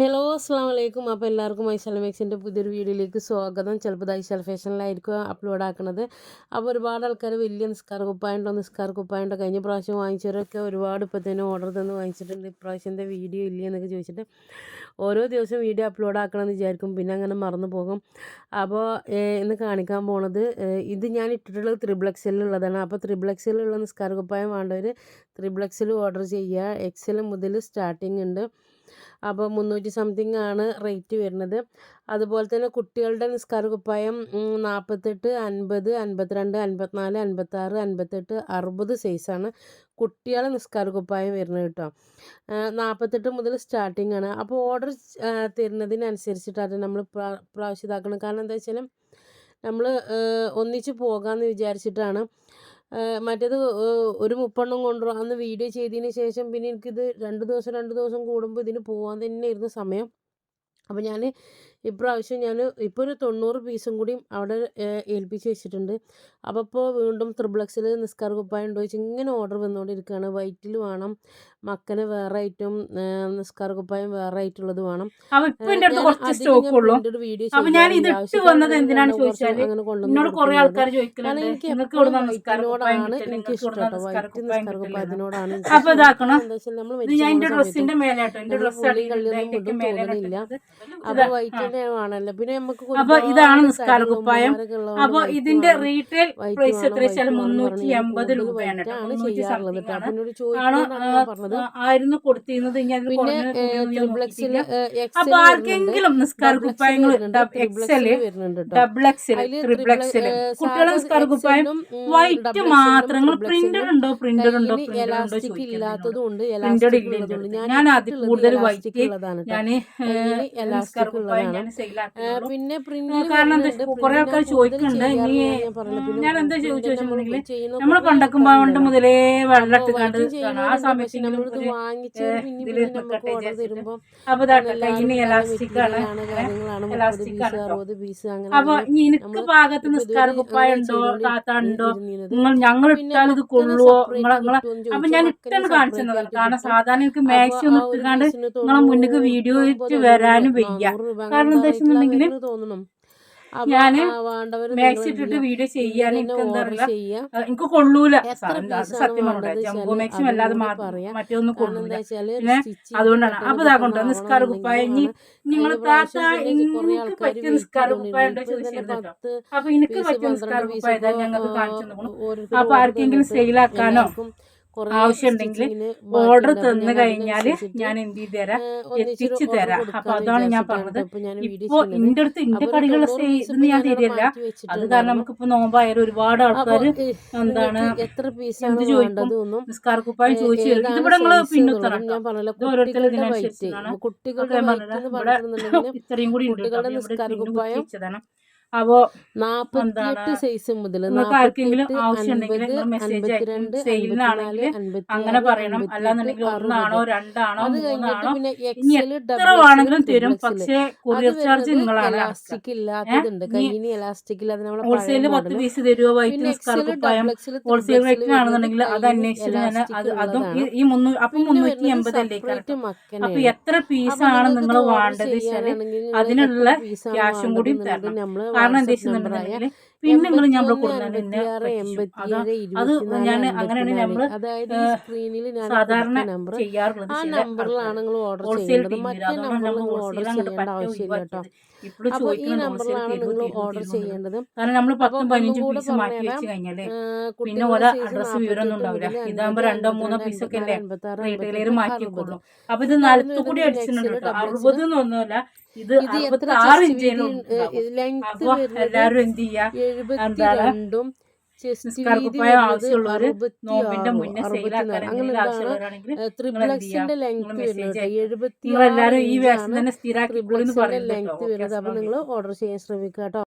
Hello അസ്സാം വലൈക്കും അപ്പോൾ എല്ലാവർക്കും ഐശൽ മേക്സിന്റെ പുതിയൊരു വീഡിയോയിലേക്ക് സ്വാഗതം. ചിലപ്പോൾ ഐശൽ ഫാഷനിലായിരിക്കും അപ്ലോഡ് ആക്കുന്നത് അപ്പോൾ ഒരുപാട് ആൾക്കാർ വലിയ നിസ്കാര കുപ്പായുണ്ടോ നിസ്കാര കുപ്പായുണ്ടോ കഴിഞ്ഞ പ്രാവശ്യം വാങ്ങിച്ചവരൊക്കെ ഒരുപാട് ഇപ്പോൾ തന്നെ ഓർഡർ തന്ന് വാങ്ങിച്ചിട്ടുണ്ട്. ഇപ്രാവശ്യത്തെ വീഡിയോ ഇല്ലേ എന്നൊക്കെ ചോദിച്ചിട്ട് ഓരോ ദിവസം വീഡിയോ അപ്ലോഡ് ആക്കണമെന്ന് വിചാരിക്കും. പിന്നെ അങ്ങനെ മറന്നു പോകും. അപ്പോൾ ഇന്ന് കാണിക്കാൻ പോണത് ഇത് ഞാൻ ഇട്ടിട്ടുള്ളത് ത്രിബ്ലക്സിലുള്ളതാണ് അപ്പോൾ ത്രിബ്ലക്സിലുള്ള നിസ്കാര കുപ്പായം വേണ്ടവർ ത്രിബ്ലക്സിൽ ഓർഡർ ചെയ്യുക. എക്സൽ മുതൽ സ്റ്റാർട്ടിംഗ് ഉണ്ട്. അപ്പോൾ മുന്നൂറ്റി സംതിങ് ആണ് റേറ്റ് വരുന്നത്. അതുപോലെ തന്നെ കുട്ടികളുടെ നിസ്കാര കുപ്പായം നാൽപ്പത്തെട്ട് അൻപത് അൻപത്തിരണ്ട് അൻപത്തിനാല് അൻപത്താറ് അൻപത്തെട്ട് അറുപത് സൈസാണ് കുട്ടികളെ നിസ്കാര കുപ്പായം വരുന്നത് കേട്ടോ. നാൽപ്പത്തെട്ട് മുതൽ സ്റ്റാർട്ടിങ് ആണ്. അപ്പോൾ ഓർഡർ തരുന്നതിനനുസരിച്ചിട്ടാണ് നമ്മൾ പ്രാവശ്യം ഇതാക്കണം കാരണം എന്താ വെച്ചാൽ നമ്മൾ ഒന്നിച്ച് പോകാമെന്ന് വിചാരിച്ചിട്ടാണ് മറ്റേത് ഒരു മുപ്പെണ്ണം കൊണ്ടുവരും. അന്ന് വീഡിയോ ചെയ്തതിന് ശേഷം പിന്നെ എനിക്കിത് രണ്ട് ദിവസം രണ്ട് ദിവസം കൂടുമ്പോൾ ഇതിന് പോകാൻ തന്നെ ഇരുന്ന സമയം. അപ്പോൾ ഞാൻ ഇപ്രാവശ്യം ഞാൻ ഇപ്പോൾ ഒരു തൊണ്ണൂറ് പീസും കൂടി അവിടെ ഏൽപ്പിച്ച് വെച്ചിട്ടുണ്ട്. അപ്പോൾ ഇപ്പോൾ വീണ്ടും ത്രിബ്ലക്സിൽ നിസ്കാർ കുപ്പായം ഉണ്ടോ ചോദിച്ചാൽ ഇങ്ങനെ ഓർഡർ വന്നുകൊണ്ടിരിക്കുകയാണ്. വൈറ്റിൽ വേണം. മക്കന് വേറെ ഐറ്റം നിസ്കാർ കുപ്പായം വേറെ ആയിട്ടുള്ളത് വേണം. എനിക്ക് ഇഷ്ടം. വൈറ്റ്. കുപ്പായത്തിനോടാണ്. എന്താ വെച്ചാൽ നമ്മൾ തോന്നുന്നില്ല. അപ്പോൾ വൈറ്റ് അപ്പൊ ഇതാണ് നിസ്കാര കുപ്പായം. അപ്പൊ ഇതിന്റെ. റീറ്റെയിൽ പ്രൈസ് എത്ര വെച്ചാൽ മുന്നൂറ്റി എൺപത് രൂപയാണ്. ആയിരുന്നു കൊടുത്തിരുന്നത്. അപ്പൊ ആർക്കെങ്കിലും നിസ്കാര കുപ്പായങ്ങൾ XL double XL triple XL കുട്ടികളുടെ നിസ്കാര കുപ്പായം വൈറ്റ് മാത്രങ്ങൾ പ്രിന്റഡ് ഉണ്ടോ? പ്രിന്റഡ് ഉണ്ടോ? പ്രിന്റഡ് ഇല്ലാത്തതും ഉണ്ട്. പ്രിന്റഡ് ഞാൻ അതിൽ കൂടുതൽ വൈറ്റ്. ഞാൻ നിസ്കാര കുപ്പായം പിന്നെ കാരണം കുറെ ആൾക്കാർ ചോദിക്കുന്നുണ്ട്. ഇനി ഞാൻ എന്താ ചോദിച്ചിട്ടുണ്ടെങ്കിൽ നമ്മൾ കണ്ടക്കുമ്പോ കൊണ്ട് മുതലേ വെള്ളമിട്ട് കണ്ട് ആ സമയത്ത് അപ്പൊ ഇനി കയ്യിന് എലാസ്റ്റിക് ആണ്. കാര്യങ്ങളാണ്. മുപ്പത് elastic പീസ് ആണ് കേട്ടോ. അറുപത് പീസ് അങ്ങനെ അപ്പൊ എനിക്ക് പാകത്ത് നിസ്കാര കുപ്പായ ഉണ്ടോ? താത്ത ഉണ്ടോ? നിങ്ങൾ ഞങ്ങൾ ഇട്ടാൽ ഇത് കൊള്ളുവോ? നിങ്ങളെ നിങ്ങളെ അപ്പൊ ഞാൻ ഇട്ടാണ് separate കാണിച്ചു തന്നത് കാരണം. സാധാരണ എനിക്ക് മാക്സിമം ഇട്ടുകാണ്ട് നിങ്ങളെ മുന്നിക്ക് വീഡിയോ ഇട്ട് വരാനും വയ്യ കാരണം വെച്ചിട്ടുണ്ടെങ്കിൽ റേറ്റിലാണ് തോന്നണം. വേണ്ടവര് മാക്സി ഇട്ടിട്ട് വീഡിയോ ചെയ്യാൻ എനിക്ക് എന്താ എനിക്ക് കൊള്ളൂല. സത്യം ജംബോ മാക്സിം അല്ലാതെ. മറ്റൊന്നും കൊള്ളൂല പിന്നെ അതുകൊണ്ടാണ്. അപ്പൊ ഇതാ കൊണ്ടോ നിസ്കാര കുപ്പായ. ഇനി. നിങ്ങൾ താത്ത എനിക്ക് പറ്റിയ നിസ്കാര കുപ്പായ ഉണ്ടോ ചോദിച്ചിരുന്നു അപ്പൊ എനിക്ക് പറ്റിയ നിസ്കാര കുപ്പായം ഞങ്ങൾക്ക് കാണിച്ചു അപ്പൊ ആർക്കെങ്കിലും സെയിലാക്കാനോ ആവശ്യമുണ്ടെങ്കിൽ ഓർഡർ തന്നു കഴിഞ്ഞാൽ ഞാൻ എന്ത് ചെയ്ത് തരാം? എത്തിച്ചു തരാം. അപ്പൊ അതാണ് ഞാൻ പറഞ്ഞത്. ഇപ്പൊ എന്റെ ഇപ്പൊ അടുത്ത് ഇന്റെ കടികളുടെ ഇതൊന്നും ഞാൻ ഇപ്പൊ തരില്ല അത് കാരണം കാരണം നമുക്കിപ്പോ നോമ്പായാലും ഒരുപാട് ആൾക്കാർ എന്താണ് എന്ത് ചോദിക്കും? വേണ്ടത് ഒന്നും നിസ്കാര കുപ്പായം ഏഹ് ചോദിച്ചു ഇതിവിടെ നിങ്ങൾ പിന്നുത്തണം ഇത് ഇതിനനുസരിച്ചാണ് ഇവിടെ ഇത്രയും കൂടി ഉണ്ട് അപ്പൊ നാപ്പത്തിയെട്ട് സൈസ് മുതൽ ആർക്കെങ്കിലും ആവശ്യമുണ്ടെങ്കിൽ മെസ്സേജ് അയക്കും സെയിലിനാണെങ്കിൽ അങ്ങനെ പറയണം. അല്ലാന്നുണ്ടെങ്കിൽ ഒന്നാണോ രണ്ടാണോ മൂന്നാണോ? ഇനി എത്ര വേണമെങ്കിലും തരും. പക്ഷേ കൊറിയർ ചാർജ് നിങ്ങളാണ് ഇല്ലാത്തതുണ്ട്? കയ്യിന് ഇല്ലാതെ ഹോൾസെയിൽ പത്ത് പീസ് തരുമോ വൈറ്റ് എക്സൽ കുപ്പായം ഹോൾസെയിൽ റേറ്റിനാണെന്നുണ്ടെങ്കിൽ അത് അന്വേഷിച്ചിട്ട് ഞാൻ അത് അതും ഈ- മുന്നൂറ് അപ്പം മുന്നൂറ്റി എൺപതല്ലേ അല്ലേ അപ്പൊ എത്ര പീസാണ് നിങ്ങൾ വേണ്ടത് അതിനുള്ള ക്യാഷും കൂടി തരണം. കാരണം എന്താ പിന്നെ നിങ്ങൾ നമ്മൾ ഇവിടെ എന്നെ പിന്നെ അതാ ഞാൻ അങ്ങനെയാണ് ഞാൻ സാധാരണ ചെയ്യാറുള്ളത് ഹോൾസെയിൽ നമ്മൾ ചെയ്യേണ്ടത്. കാരണം നമ്മൾ അപ്പോൾ പത്തും പതിനഞ്ചും പീസ് മാറ്റി. വെച്ച് കഴിഞ്ഞാലേ പിന്നെ ഓരോ അഡ്രസ് അഡ്രസ്സ് വിവരമൊന്നും ഉണ്ടാവില്ല ഇതാകുമ്പോ ഇതാകുമ്പോൾ രണ്ടോ മൂന്നോ പീസ് ഒക്കെ അല്ലേ? റീറ്റെയിലർ മാറ്റി മാറ്റിക്കൊള്ളൂ അപ്പൊ ഇത് നാലത്തു കൂടി അടിച്ചിട്ടുണ്ട് കേട്ടോ. അറുപത് എന്നൊന്നുമല്ല. ഇത് അറുപത്തി ആറ് length അപ്പൊ എല്ലാരും എല്ലാവരും എന്ത് ചെയ്യാ എഴുപത്തിരണ്ടും രണ്ടും ത്രിപ്ലക്സിന്റെ ലെങ്ത് വരുന്നത്. എഴുപത്തി ലെങ്ത് വരുന്നത്. അപ്പൊ നിങ്ങൾ ഓർഡർ ചെയ്യാൻ ശ്രമിക്കുക കേട്ടോ